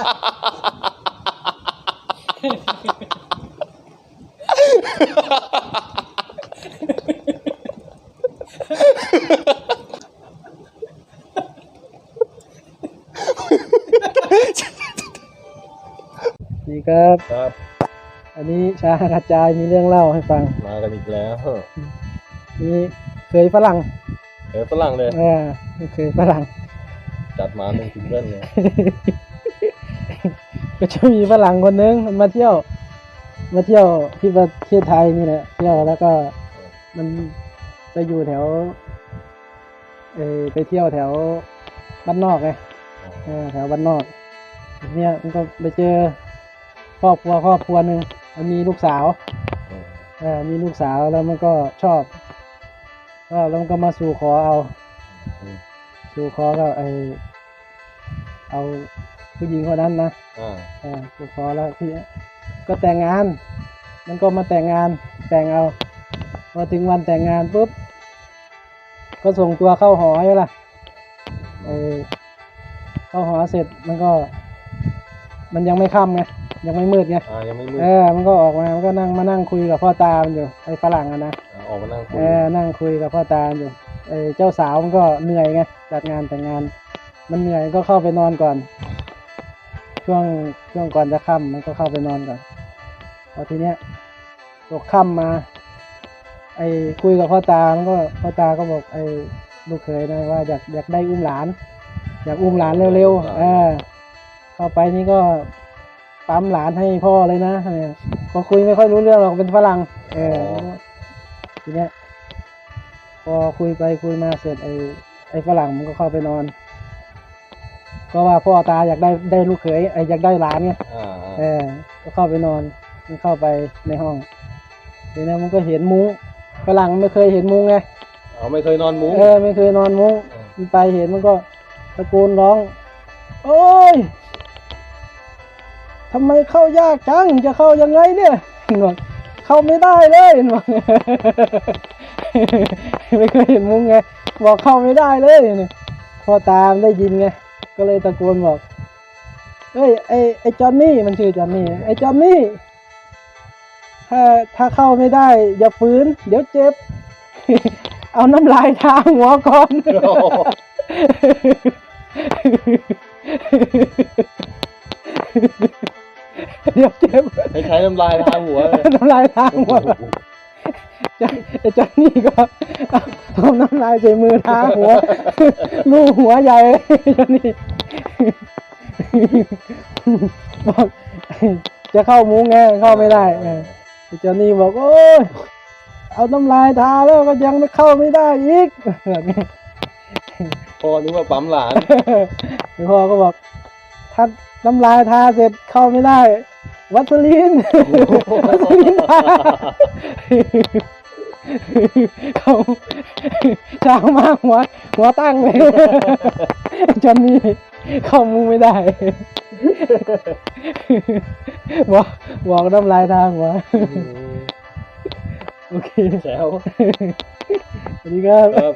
ดีครับ ครับ อันนี้ชากระจายมีเรื่องเล่าให้ฟัง มากันอีกแล้วมีเคยฝรั่งเฮ้ยฝรั่งเลยเออเคยฝรั่ง จัดมาหนึ่งซิงเกิลเลย ก็จะมีฝรั่งคนนึงมันมาเที่ยว มาเที่ยวที่ประเทศไทยนี่แหละเที่ยวแล้วก็มันไปอยู่แถวเออไปเที่ยวแถวบ้านนอกไงเออแถวบ้านนอก เนี่ยมันก็ไปเจอครอบครัวครอบครัวหนึ่งมันมีลูกสาวเออมีลูกสาวแล้วมันก็ชอบก็แล้วมันก็มาสู่ขอเอาอืมสู่ขอก็ไอเอา ผู้หญิงคนนั้นนะอ่าเออสู่ขอแล้วพี่ก็แต่งงาน มันก็มาแต่งงาน แต่งเอา พอถึงวันแต่งงานปุ๊บ ก็ส่งตัวเข้าหอใช่ล่ะเออเข้าหอเสร็จมันก็ มันยังไม่ค่ำไง ยังไม่มืดไง อ่ายังไม่มืดเออ มันก็ออกมา มันก็นั่งมานั่งคุยกับพ่อตา มันอยู่ ไอ้ฝรั่งอะนะ อ่าออกมานั่งคุเอยอนั่งคุยกับพ่อตาอยู่ไอ้เจ้าสาวมันก็เหนื่อยไง จัดงานแต่งงาน มันเหนื่อยก็เข้าไปนอนก่อน ช่วงช่วงก่อนจะค่ำมันก็เข้าไปนอนก่อนพอทีเนี้ยตกค่ำมา ไอ้คุยกับพ่อตามันก็พ่อตาก็บอกไอ้ลูกเขยนะว่าอยากอยากได้อุ้มหลาน อยากอุ้มหลานเร็วๆเออเข้าไปนี่ก็ปั๊มหลานให้พ่อเลยนะเนี่ยพอคุยไม่ค่อยรู้เรื่องหรอกเป็นฝรั่งเออทีเนี้ยพอคุยไปคุยมาเสร็จไอ้ไอ้ฝรั่งมันก็เข้าไปนอน ก็ว่าพ่อตาอยากได้ได้ลูกเขยไอ้อยากได้หลานไงอ่าเออ ก็เข้าไปนอน มันเข้าไปในห้องทีนี้มันก็เห็นมุ้งฝรั่งมันไม่เคยเห็นมุ้งไงเอาไม่เคยนอนมุ้ง เออไม่เคยนอนมุ้งเออ มันไปเห็นมันก็ตะโกนร้อง โอ้ยทำไมเข้ายากจังจะเข้ายังไงเนี่ยบอกเข้าไม่ได้เลยบอก ไม่เคยเห็นมุ้งไงบอกเข้าไม่ได้เลยเนี่ยพ่อตามได้ยินไง ก็เลยตะโกนบอกเฮ้ยไอไอจอนนี่มันชื่อจอนนี่ไอจอนนี่ ถ้าถ้าเข้าไม่ได้ อย่าฝืน เดี๋ยวเจ็บ เอาน้ำลายทาหัวก่อนโอ้โหเดี๋ยวเจ็บให้ใช้น้ำลายทาหัวเลยน้ำลายทาหัวจะไอ้จอนนี่ก็เอาเอาน้ำลายใส่มือทาหัวลูกหัวใหญ่เลยจอนนี่ บอกจะเข้ามุ้งไงเข้าไม่ได้เออไอ้จอนนี่บอกโอ้ยเอาน้ำลายทาแล้วก็ยังไม่เข้าไม่ได้อีกแบบนี้พ่อนึกว่าปั๊มหลานหลวงพ่อก็บอกถ้าน้ำลายทาเสร็จเข้าไม่ได้ วัสลีนวัสลีนทาเขาช้างมากหัวหัวตั้งเลยจนนี่ เข้ามุงไม่ได้ บอกบอกน้ำลายทาหัวโอเคแซวสวัสดีครับครับ